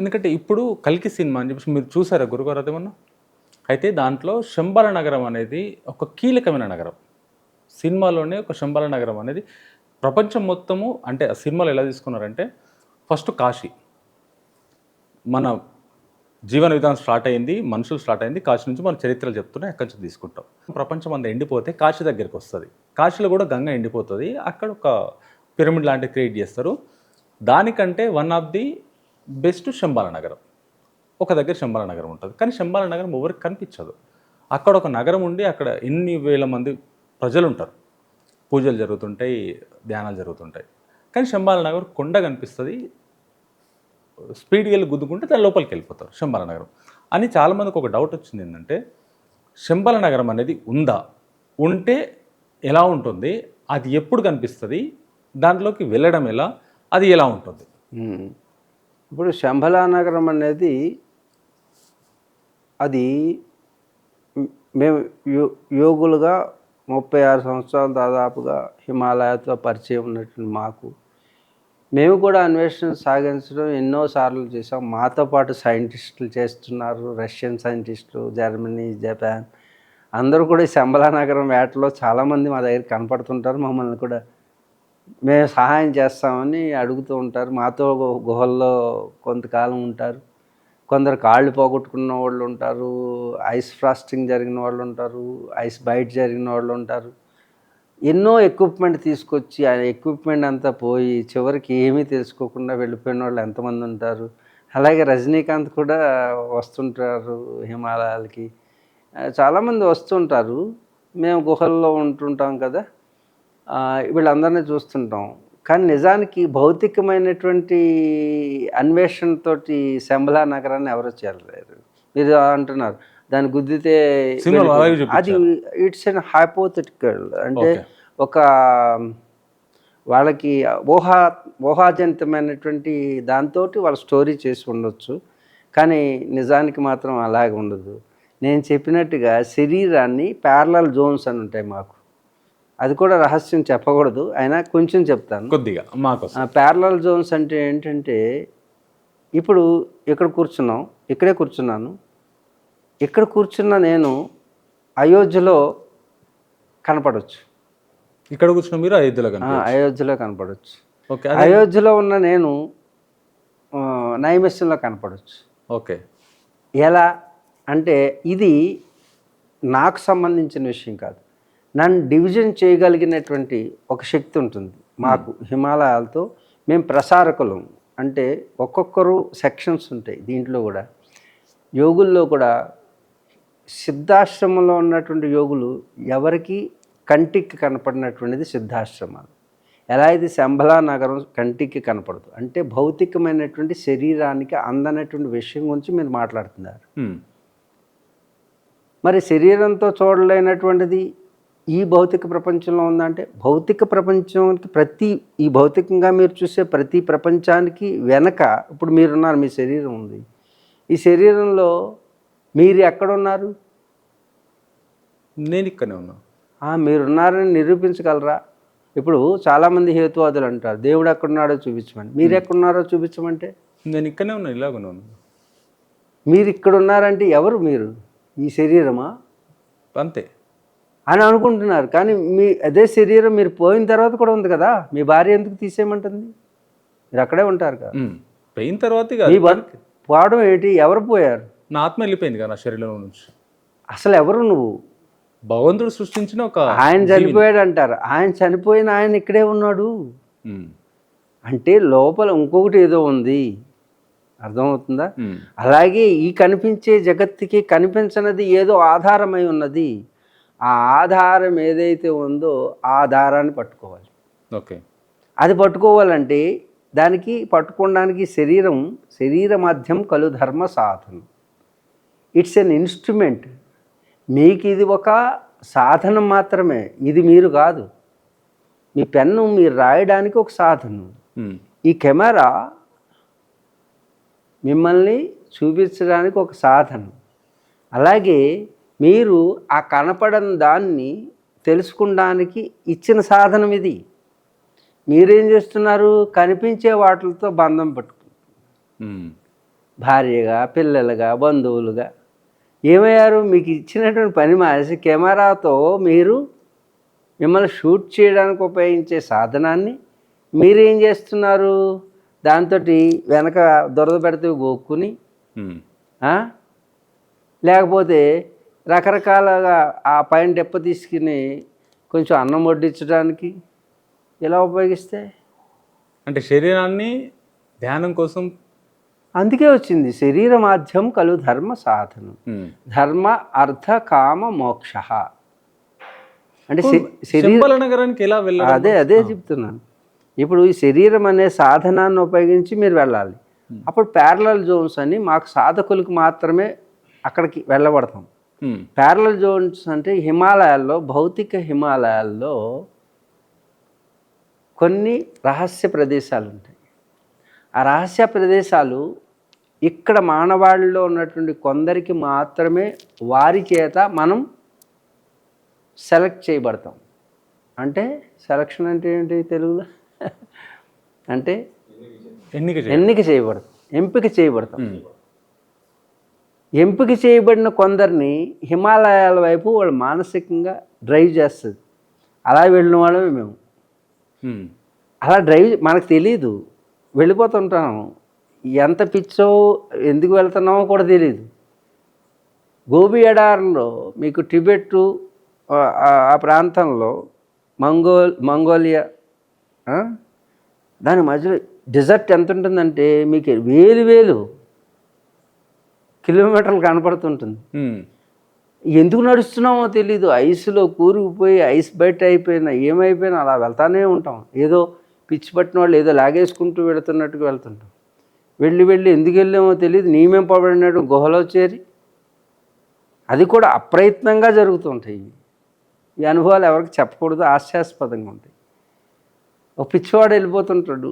ఎందుకంటే ఇప్పుడు కల్కి సినిమా అని చెప్పేసి మీరు చూసారా గురుగారు అదేమన్నా? అయితే దాంట్లో శంబాల నగరం అనేది ఒక కీలకమైన నగరం. సినిమాలోనే ఒక శంబాల నగరం అనేది ప్రపంచం మొత్తము అంటే ఆ సినిమాలు ఎలా తీసుకున్నారంటే ఫస్ట్ కాశీ. మన జీవన విధానం స్టార్ట్ అయింది మనుషులు స్టార్ట్ అయింది కాశీ నుంచి మన చరిత్రలు చెప్తున్నాయి అక్కడి నుంచి తీసుకుంటాం. ప్రపంచం అంతా ఎండిపోతే కాశీ దగ్గరికి వస్తుంది. కాశీలో కూడా గంగ ఎండిపోతుంది. అక్కడ ఒక పిరమిడ్ లాంటివి క్రియేట్ చేస్తారు. దానికంటే one of the best Shambhala నగరం ఒక దగ్గర శంబాల నగరం ఉంటుంది. కానీ శంబాల నగరం ఎవరికి కనిపించదు. అక్కడ ఒక నగరం ఉండి అక్కడ ఎన్ని వేల మంది ప్రజలు ఉంటారు పూజలు జరుగుతుంటాయి ధ్యానాలు జరుగుతుంటాయి. కానీ శంబాల నగరం కొండ కనిపిస్తుంది. స్పీడ్గా వెళ్ళి గుద్దుకుంటే దాని లోపలికి వెళ్ళిపోతారు శంబాల నగరం అని చాలామందికి ఒక డౌట్ వచ్చింది ఏంటంటే శంబాల నగరం అనేది ఉందా? ఉంటే ఎలా ఉంటుంది? అది ఎప్పుడు కనిపిస్తుంది? దాంట్లోకి వెళ్ళడం ఎలా? అది ఎలా ఉంటుంది? ఇప్పుడు శంభలానగరం అనేది అది మేము యో యోగులుగా ముప్పై ఆరు సంవత్సరాలు దాదాపుగా హిమాలయాతో పరిచయం ఉన్నటువంటి మాకు. మేము కూడా అన్వేషణ సాగించడం ఎన్నోసార్లు చేసాం మాతో పాటు సైంటిస్టులు చేస్తున్నారు. రష్యన్ సైంటిస్టులు జర్మనీ జపాన్. అందరూ కూడా ఈ శంబలా నగరం వేటలో చాలామంది మా దగ్గర కనపడుతుంటారు. మమ్మల్ని కూడా మేము సహాయం చేస్తామని అడుగుతూ ఉంటారు. మాతో గుహల్లో కొంతకాలం ఉంటారు. కొందరు కాళ్ళు పోగొట్టుకున్న వాళ్ళు ఉంటారు. ఐస్ ఫ్రాస్టింగ్ జరిగిన వాళ్ళు ఉంటారు. ఐస్ బైట్ జరిగిన వాళ్ళు ఉంటారు. ఎన్నో ఎక్విప్మెంట్ తీసుకొచ్చి ఆ ఎక్విప్మెంట్ అంతా పోయి చివరికి ఏమీ తెలుసుకోకుండా వెళ్ళిపోయిన వాళ్ళు ఎంతమంది ఉంటారు. అలాగే రజనీకాంత్ కూడా వస్తుంటారు హిమాలయాలకి. చాలామంది వస్తుంటారు. మేము గుహల్లో ఉంటుంటాం కదా. వీళ్ళందరినీ చూస్తుంటాం. కానీ నిజానికి భౌతికమైనటువంటి అన్వేషణతోటి శంబలా నగరాన్ని ఎవరు చేయలేరు మీరు అంటున్నారు దాన్ని గుద్దితే అది ఇట్స్ అన్ హైపోథెటికల్ అంటే. ఒక వాళ్ళకి ఊహా ఊహాజనితమైనటువంటి దాంతో వాళ్ళ స్టోరీ చేసి ఉండొచ్చు. కానీ నిజానికి మాత్రం అలాగే ఉండదు. నేను చెప్పినట్టుగా శరీరాన్ని ప్యారలల్ జోన్స్ అని ఉంటాయి మాకు. అది కూడా రహస్యం చెప్పకూడదు. అయినా కొంచెం చెప్తాను. కొద్దిగా మాకు ప్యారలల్ జోన్స్ అంటే ఏంటంటే ఇప్పుడు ఇక్కడ కూర్చున్నాం ఇక్కడే కూర్చున్నాను. ఇక్కడ కూర్చున్న నేను అయోధ్యలో కనపడవచ్చు ఇక్కడ కూర్చున్న మీరు అయోధ్యలో అయోధ్యలో కనపడవచ్చు ఓకే అయోధ్యలో ఉన్న నేను ఆ, నైమిష్యంలో కనపడవచ్చు ఓకే. ఎలా అంటే ఇది నాకు సంబంధించిన విషయం కాదు. నన్ను డివిజన్ చేయగలిగినటువంటి ఒక శక్తి ఉంటుంది. మాకు హిమాలయాలతో మేము ప్రసారకులం. అంటే ఒక్కొక్కరు సెక్షన్స్ ఉంటాయి దీంట్లో కూడా. యోగుల్లో కూడా సిద్ధాశ్రమంలో ఉన్నటువంటి యోగులు ఎవరికి కంటికి కనపడినటువంటిది సిద్ధాశ్రమాలు. ఎలా అయితే శంబలా నగరం కంటికి కనపడదు. అంటే భౌతికమైనటువంటి శరీరానికి అందనటువంటి విషయం గురించి మీరు మాట్లాడుతున్నారు. ఉమ్. మరి శరీరంతో చూడలేనటువంటిది ఈ భౌతిక ప్రపంచంలో ఉందంటే భౌతిక ప్రపంచానికి ప్రతి ఈ భౌతికంగా మీరు చూసే ప్రతి ప్రపంచానికి వెనక ఇప్పుడు మీరున్నారు మీ శరీరం ఉంది. ఈ శరీరంలో మీరు ఎక్కడున్నారు? నేను ఇక్కడనే ఉన్నా. మీరున్నారని నిరూపించగలరా? ఇప్పుడు చాలామంది హేతువాదులు అంటారు దేవుడు ఎక్కడున్నాడో చూపించమని. మీరు ఎక్కడున్నారో చూపించమంటే? నేను ఇక్కడనే ఉన్నా ఇలాగనే ఉన్నా. మీరు ఇక్కడ ఉన్నారంటే ఎవరు మీరు? ఈ శరీరమా? అంతే. అని అనుకుంటున్నారు. కానీ మీ అదే శరీరం మీరు పోయిన తర్వాత కూడా ఉంది కదా. మీ భార్య ఎందుకు తీసేయమంటుంది? మీరు అక్కడే ఉంటారు కదా. పోయిన తర్వాత మీ బర్ పోవడం ఏంటి? ఎవరు పోయారు? నా ఆత్మ వెళ్ళిపోయింది కదా నా శరీరం నుంచి. అసలు ఎవరు నువ్వు? భగవంతుడు సృష్టించిన ఒక ఆయన చనిపోయాడు అంటారు. ఆయన చనిపోయిన ఆయన ఇక్కడే ఉన్నాడు. అంటే లోపల ఇంకొకటి ఏదో ఉంది. అర్థమవుతుందా. అలాగే ఈ కనిపించే జగత్తుకి కనిపించనది ఏదో ఆధారమై ఉన్నది. ఆ ఆధారం ఏదైతే ఉందో ఆ ఆధారాన్ని పట్టుకోవాలి. ఓకే. అది పట్టుకోవాలంటే దానికి పట్టుకోవడానికి శరీరం శరీర మాధ్యం కలు ధర్మ సాధనం. It's an instrument. మీకు ఇది ఒక సాధనం మాత్రమే. ఇది మీరు కాదు. మీ పెన్ను మీరు రాయడానికి ఒక సాధనం. ఈ కెమెరా మిమ్మల్ని చూపించడానికి ఒక సాధనం. అలాగే మీరు ఆ కనపడని దాన్ని తెలుసుకుండానికి ఇచ్చిన సాధనం ఇది. మీరేం చేస్తున్నారు? కనిపించే వాటితో బంధం పట్టుకుంటారు ఉమ్. భార్యగా పిల్లలుగా బంధువులుగా ఏమయ్యారు? మీకు ఇచ్చినటువంటి పని మానేసి కెమెరాతో మీరు మిమ్మల్ని షూట్ చేయడానికి ఉపయోగించే సాధనాన్ని మీరేం చేస్తున్నారు? దాంతో వెనక దొరద పెడితే గోక్కుని? లేకపోతే రకరకాలుగా ఆ పైన డెప్ప తీసుకుని కొంచెం అన్నం వడ్డించడానికి ఎలా ఉపయోగిస్తే? అంటే శరీరాన్ని ధ్యానం కోసం అందుకే వచ్చింది శరీర మాధ్యం కలు ధర్మ సాధనం. ధర్మ అర్థ కామ మోక్ష. అంటే శరీర నగరానికి ఎలా వెళ్ళాలి? అదే అదే చెప్తున్నాను. ఇప్పుడు ఈ శరీరం అనే సాధనాన్ని ఉపయోగించి మీరు వెళ్ళాలి. అప్పుడు ప్యారలల్ జోన్స్ అని మాకు సాధకులకు మాత్రమే అక్కడికి వెళ్ళబడతాం. ఉమ్. ప్యారలల్ జోన్స్ అంటే హిమాలయాల్లో భౌతిక హిమాలయాల్లో కొన్ని రహస్య ప్రదేశాలు ఉంటాయి. ఆ రహస్య ప్రదేశాలు ఇక్కడ మానవాళిలో ఉన్నటువంటి కొందరికి మాత్రమే వారి చేత మనం సెలెక్ట్ చేయబడతాం. అంటే సెలక్షన్ అంటే ఏంటి తెలుగులో? అంటే ఎన్నిక ఎన్నిక చేయబడతాం. ఎంపిక చేయబడతాం. ఉమ్. ఎంపిక చేయబడిన కొందరిని హిమాలయాల వైపు వాళ్ళు మానసికంగా డ్రైవ్ చేస్తుంది. అలా వెళ్ళిన వాళ్ళమే మేము. అలా డ్రైవ్ మనకు తెలియదు వెళ్ళిపోతుంటాం. ఎంత పిచ్చో ఎందుకు వెళ్తున్నామో కూడా తెలియదు గోబీ ఎడారిలో మీకు టిబెట్టు ఆ- ప్రాంతంలో మంగోల్ మంగోలియా? దాని మధ్యలో డిజర్ట్ ఎంత ఉంటుందంటే మీకు వేలు వేలు. కిలోమీటర్లు కనపడుతుంటుంది. ఎందుకు నడుస్తున్నామో తెలీదు. ఐస్లో కూరుకుపోయి ఐస్ బయట అయిపోయినా ఏమైపోయినా అలా వెళ్తానే ఉంటాం. ఏదో పిచ్చి పట్టిన వాళ్ళు ఏదో లాగేసుకుంటూ వెళుతున్నట్టుగా వెళ్తుంటాం. వెళ్ళి వెళ్ళి ఎందుకు వెళ్ళామో తెలియదు నియమింపబడినట్టు గుహలో చేరి. అది కూడా అప్రయత్నంగా జరుగుతుంటాయి. ఈ అనుభవాలు ఎవరికి చెప్పకూడదు. హాస్యాస్పదంగా ఉంటాయి. ఒక పిచ్చివాడు వెళ్ళిపోతుంటాడు.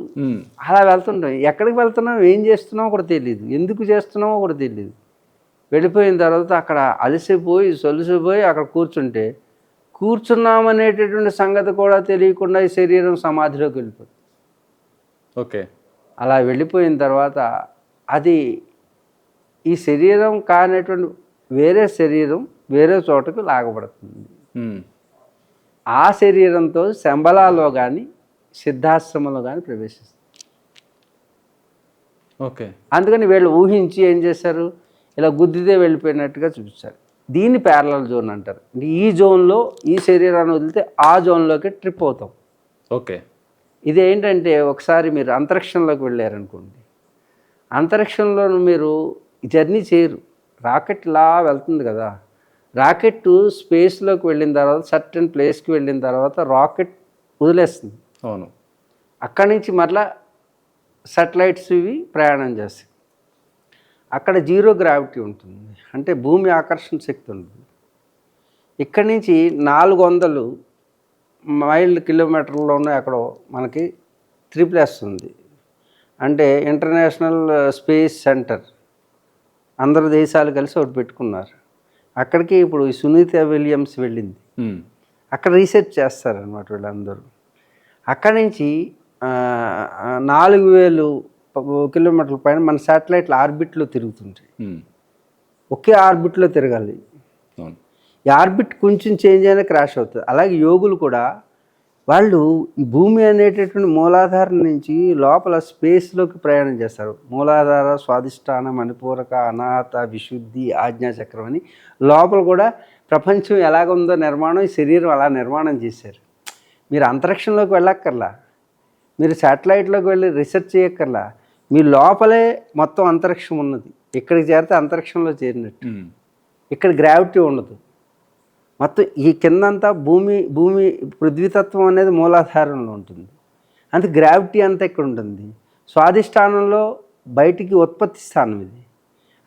అలా వెళ్తుంటాం. ఎక్కడికి వెళ్తున్నాం? ఏం చేస్తున్నామో కూడా తెలియదు ఎందుకు చేస్తున్నామో కూడా తెలియదు వెళ్ళిపోయిన తర్వాత అక్కడ అలసిపోయి సొలిసిపోయి అక్కడ కూర్చుంటే కూర్చున్నామనేటటువంటి సంగతి కూడా తెలియకుండా ఈ శరీరం సమాధిలోకి వెళ్ళిపోతుంది. ఓకే. అలా వెళ్ళిపోయిన తర్వాత అది ఈ శరీరం కానటువంటి వేరే శరీరం వేరే చోటకు లాగబడుతుంది. ఆ శరీరంతో శంబలాలో కానీ సిద్ధాశ్రమంలో కానీ ప్రవేశిస్తుంది. ఓకే. అందుకని వీళ్ళు ఊహించి ఏం చేశారు? ఇలా గుద్దితే వెళ్ళిపోయినట్టుగా చూపిస్తారు. దీన్ని ప్యారలల్ జోన్ అంటారు. అంటే ఈ జోన్లో ఈ శరీరాన్ని వదిలితే ఆ జోన్లోకి ట్రిప్ అవుతాం. ఓకే. ఇది ఏంటంటే ఒకసారి మీరు అంతరిక్షంలోకి వెళ్ళారనుకోండి. అంతరిక్షంలో మీరు జర్నీ చేయరు. రాకెట్ ఇలా వెళ్తుంది కదా. రాకెట్ స్పేస్లోకి వెళ్ళిన తర్వాత సర్టన్ ప్లేస్కి వెళ్ళిన తర్వాత రాకెట్ వదిలేస్తుంది. అవును. అక్కడి నుంచి మరలా సాటిలైట్స్ ఇవి ప్రయాణం చేస్తాయి. అక్కడ జీరో గ్రావిటీ ఉంటుంది. అంటే భూమి ఆకర్షణ శక్తి ఉంటుంది. ఇక్కడి నుంచి నాలుగు వందలు మైల్ కిలోమీటర్లోనే అక్కడ మనకి త్రిప్లెస్ ఉంది. అంటే ఇంటర్నేషనల్ స్పేస్ సెంటర్. అందరు దేశాలు కలిసి ఒకటి పెట్టుకున్నారు. అక్కడికి ఇప్పుడు సునీత విలియమ్స్ వెళ్ళింది. అక్కడ రీసెర్చ్ చేస్తారనమాట వీళ్ళందరూ. అక్కడి నుంచి నాలుగు వేలు కిలోమీటర్ల పైన మన శాటిలైట్లు ఆర్బిట్లో తిరుగుతుంటాయి. ఒకే ఆర్బిట్లో తిరగాలి. ఈ ఆర్బిట్ కొంచెం చేంజ్ అయినా క్రాష్ అవుతుంది. అలాగే యోగులు కూడా వాళ్ళు ఈ భూమి అనేటటువంటి మూలాధారం నుంచి లోపల స్పేస్లోకి ప్రయాణం చేస్తారు. మూలాధార స్వాదిష్టాన మణిపూరక అనాహత విశుద్ధి ఆజ్ఞాచక్రం అని లోపల కూడా ప్రపంచం ఎలాగుందో నిర్మాణం ఈ శరీరం అలా నిర్మాణం చేశారు. మీరు అంతరిక్షంలోకి వెళ్ళక్కర్లా. మీరు శాటిలైట్లోకి వెళ్ళి రీసెర్చ్ చేయక్కర్లా. మీ లోపలే మొత్తం అంతరిక్షం ఉన్నది. ఇక్కడికి చేరితే అంతరిక్షంలో చేరినట్టు. ఇక్కడ గ్రావిటీ ఉండదు. మొత్తం ఈ కిందంతా భూమి భూమి పృథ్వీతత్వం అనేది మూలాధారంలో ఉంటుంది. అంతే గ్రావిటీ అంతా ఇక్కడ ఉంటుంది. స్వాధిష్టానంలో బయటికి ఉత్పత్తి స్థానం ఇది.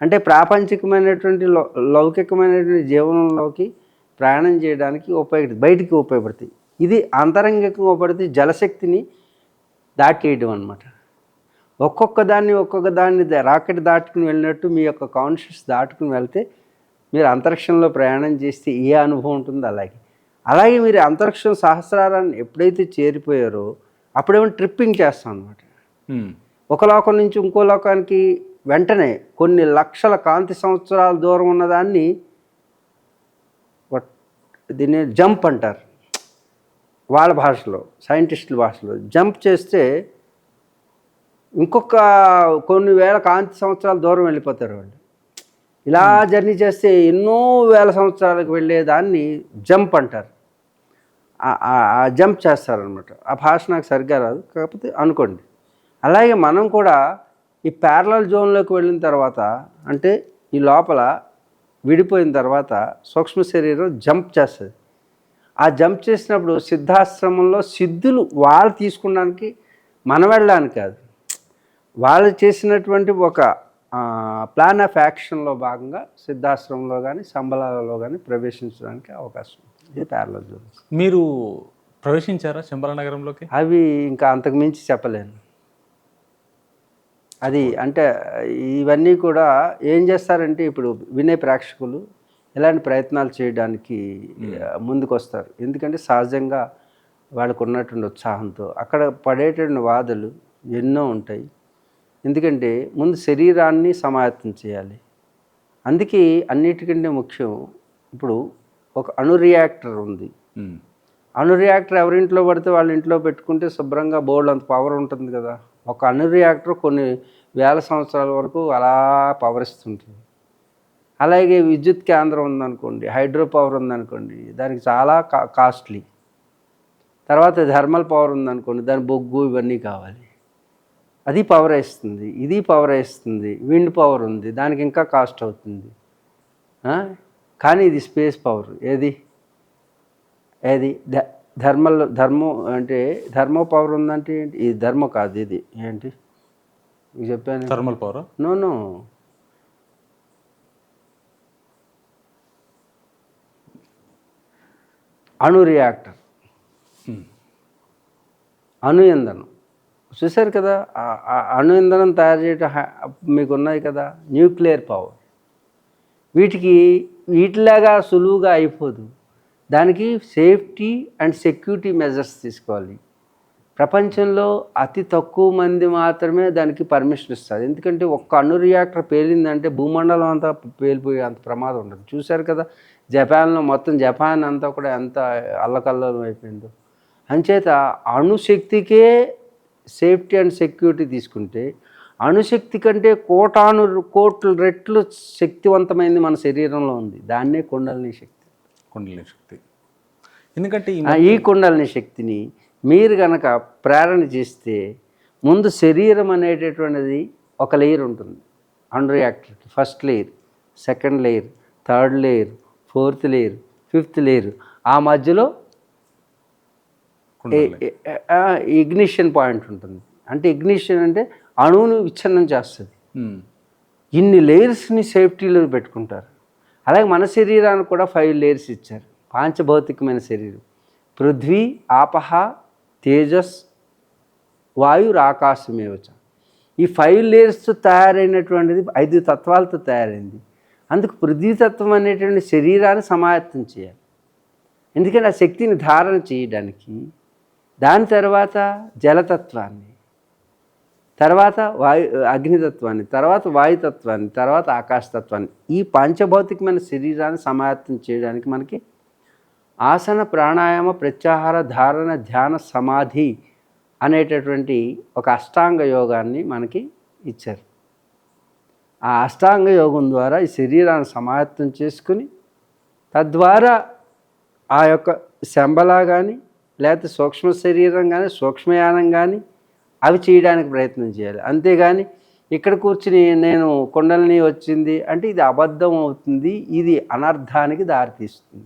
అంటే ప్రాపంచికమైనటువంటి లౌకికమైనటువంటి జీవనంలోకి ప్రయాణం చేయడానికి ఉపయోగ బయటికి ఉపయోగపడుతుంది. ఇది అంతరంగికంగా ఉపయోగపడితే జలశక్తిని దాటేయడం అనమాట ఒక్కొక్క దాన్ని ఒక్కొక్క దాన్ని దా- రాకెట్ దాటుకుని వెళ్ళినట్టు మీ యొక్క కాన్షియస్ దాటుకుని వెళ్తే మీరు అంతరిక్షంలో ప్రయాణం చేస్తే ఏ అనుభవం ఉంటుందో అలాగే. అలాగే మీరు అంతరిక్షం సహస్రారాన్ని ఎప్పుడైతే చేరిపోయారో అప్పుడేమో ట్రిప్పింగ్ చేస్తాం అనమాట. ఒక లోకం నుంచి ఇంకో లోకానికి వెంటనే కొన్ని లక్షల కాంతి సంవత్సరాల దూరం ఉన్నదాన్ని దీన్ని జంప్ అంటారు. వాళ్ళ భాషలో సైంటిస్టుల భాషలో జంప్ చేస్తే ఇంకొక కొన్ని వేల కాంతి సంవత్సరాల దూరం వెళ్ళిపోతారు వాళ్ళు. ఇలా జర్నీ చేస్తే ఎన్నో వేల సంవత్సరాలకు వెళ్ళేదాన్ని జంప్ అంటారు. జంప్ చేస్తారనమాట ఆ భాష నాకు సరిగ్గా రాదు కాకపోతే అనుకోండి. అలాగే మనం కూడా ఈ ప్యారలల్ జోన్లోకి వెళ్ళిన తర్వాత అంటే ఈ లోపల విడిపోయిన తర్వాత సూక్ష్మ శరీరం జంప్ చేస్తుంది. ఆ జంప్ చేసినప్పుడు సిద్ధాశ్రమంలో సిద్ధులు వాళ్ళు తీసుకోవడానికి మనం వెళ్ళడానికి కాదు. వాళ్ళు చేసినటువంటి ఒక ప్లాన్ ఆఫ్ యాక్షన్లో భాగంగా సిద్ధాశ్రమంలో కానీ సంబలాలలో కానీ ప్రవేశించడానికి అవకాశం ఉంది. ఇది ప్యారలల్ జోన్స్ మీరు ప్రవేశించారా శంబల నగరంలోకి? అవి ఇంకా అంతకు మించి చెప్పలేను. అది అంటే ఇవన్నీ కూడా ఏం చేస్తారంటే ఇప్పుడు వినే ప్రేక్షకులు ఇలాంటి ప్రయత్నాలు చేయడానికి ముందుకు వస్తారు ఎందుకంటే సహజంగా వాళ్ళకు ఉన్నటువంటి ఉత్సాహంతో అక్కడ పడేటువంటి వాదలు ఎన్నో ఉంటాయి. ఎందుకంటే ముందు శరీరాన్ని సమాయత్తం చేయాలి. అందుకే అన్నిటికంటే ముఖ్యం ఇప్పుడు ఒక అణు రియాక్టర్ ఉంది. ఉమ్. అణు రియాక్టర్ ఎవరింట్లో పడితే వాళ్ళ ఇంట్లో పెట్టుకుంటే శుభ్రంగా బోర్డు అంత పవర్ ఉంటుంది కదా. ఒక అణు రియాక్టర్ కొన్ని వేల సంవత్సరాల వరకు అలా పవర్ ఇస్తుంటుంది. అలాగే విద్యుత్ కేంద్రం ఉందనుకోండి హైడ్రో పవర్ ఉందనుకోండి దానికి చాలా కా కాస్ట్లీ తర్వాత థర్మల్ పవర్ ఉందనుకోండి దాని బొగ్గు ఇవన్నీ కావాలి. అది పవర్ ఇస్తుంది ఇది పవర్ ఇస్తుంది విండ్ పవర్ ఉంది దానికి ఇంకా కాస్ట్ అవుతుంది? కానీ ఇది స్పేస్ పవర్ ఏది? ఏది? ధ- ధర్మల్ ధర్మం అంటే ధర్మ పవర్ ఉందంటే ఏంటి? ఇది ధర్మ కాదు ఇది. ఏంటి? మీకు చెప్పాను. థర్మల్ పవర్ నో నో అణు రియాక్టర్ అణు ఇంధనం. చూశారు కదా అణు ఇంధనం తయారు చేయటం మీకు ఉన్నాయి కదా న్యూక్లియర్ పవర్. వీటికి వీటిలాగా సులువుగా అయిపోదు. దానికి సేఫ్టీ అండ్ సెక్యూరిటీ మెజర్స్ తీసుకోవాలి. ప్రపంచంలో అతి తక్కువ మంది మాత్రమే దానికి పర్మిషన్ ఇస్తారు. ఎందుకంటే ఒక్క అణు రియాక్టర్ పేలిందంటే భూమండలం అంతా పేలిపోయే అంత ప్రమాదం ఉండదు చూశారు కదా జపాన్లో మొత్తం జపాన్ అంతా కూడా ఎంత అల్లకల్లం అయిపోయిందో. అంచేత అణుశక్తికే సేఫ్టీ అండ్ సెక్యూరిటీ తీసుకుంటే అణుశక్తి కంటే కోటాను కోట్ల రెట్లు శక్తివంతమైంది మన శరీరంలో ఉంది. దాన్నే కుండలిని శక్తి. కుండలిని శక్తి. ఎందుకంటే ఈ కుండలిని శక్తిని మీరు గనక ప్రేరణ చేస్తే ముందు శరీరం అనేటటువంటిది ఒక లేయర్ ఉంటుంది. Under activity first layer second layer third layer fourth layer fifth layer ఆ మధ్యలో ఇగ్నిషన్ పాయింట్ ఉంటుంది. అంటే ఇగ్నిషన్ అంటే అణువును విచ్ఛిన్నం చేస్తుంది. ఇన్ని లేయర్స్ని సేఫ్టీలో పెట్టుకుంటారు. అలాగే మన శరీరానికి కూడా ఫైవ్ లేయర్స్ ఇచ్చారు. పాంచభౌతికమైన శరీరం. పృథ్వీ ఆపహ తేజస్ వాయుర్ ఆకాశమేవచ ఈ ఫైవ్ లేయర్స్తో తయారైనటువంటిది ఐదు తత్వాలతో తయారైంది. అందుకు పృథ్వీతత్వం అనేటువంటి శరీరాన్ని సమాయత్తం చేయాలి. ఎందుకంటే ఆ శక్తిని ధారణ చేయడానికి దాని తర్వాత జలతత్వాన్ని తర్వాత వాయు అగ్నితత్వాన్ని తర్వాత వాయుతత్వాన్ని తర్వాత ఆకాశతత్వాన్ని ఈ పంచభౌతికమైన శరీరాన్ని సమాయత్తం చేయడానికి మనకి ఆసన ప్రాణాయామ ప్రత్యాహార ధారణ ధ్యాన సమాధి అనేటటువంటి ఒక అష్టాంగ యోగాన్ని మనకి ఇచ్చారు. ఆ అష్టాంగ యోగం ద్వారా ఈ శరీరాన్ని సమాయత్తం చేసుకుని తద్వారా ఆ యొక్క శంబలా కానీ లేకపోతే సూక్ష్మ శరీరం కానీ సూక్ష్మయానం కానీ అవి చేయడానికి ప్రయత్నం చేయాలి. అంతేగాని ఇక్కడ కూర్చుని నేను కుండలని వచ్చింది అంటే ఇది అబద్ధం అవుతుంది ఇది అనర్థానికి దారితీస్తుంది.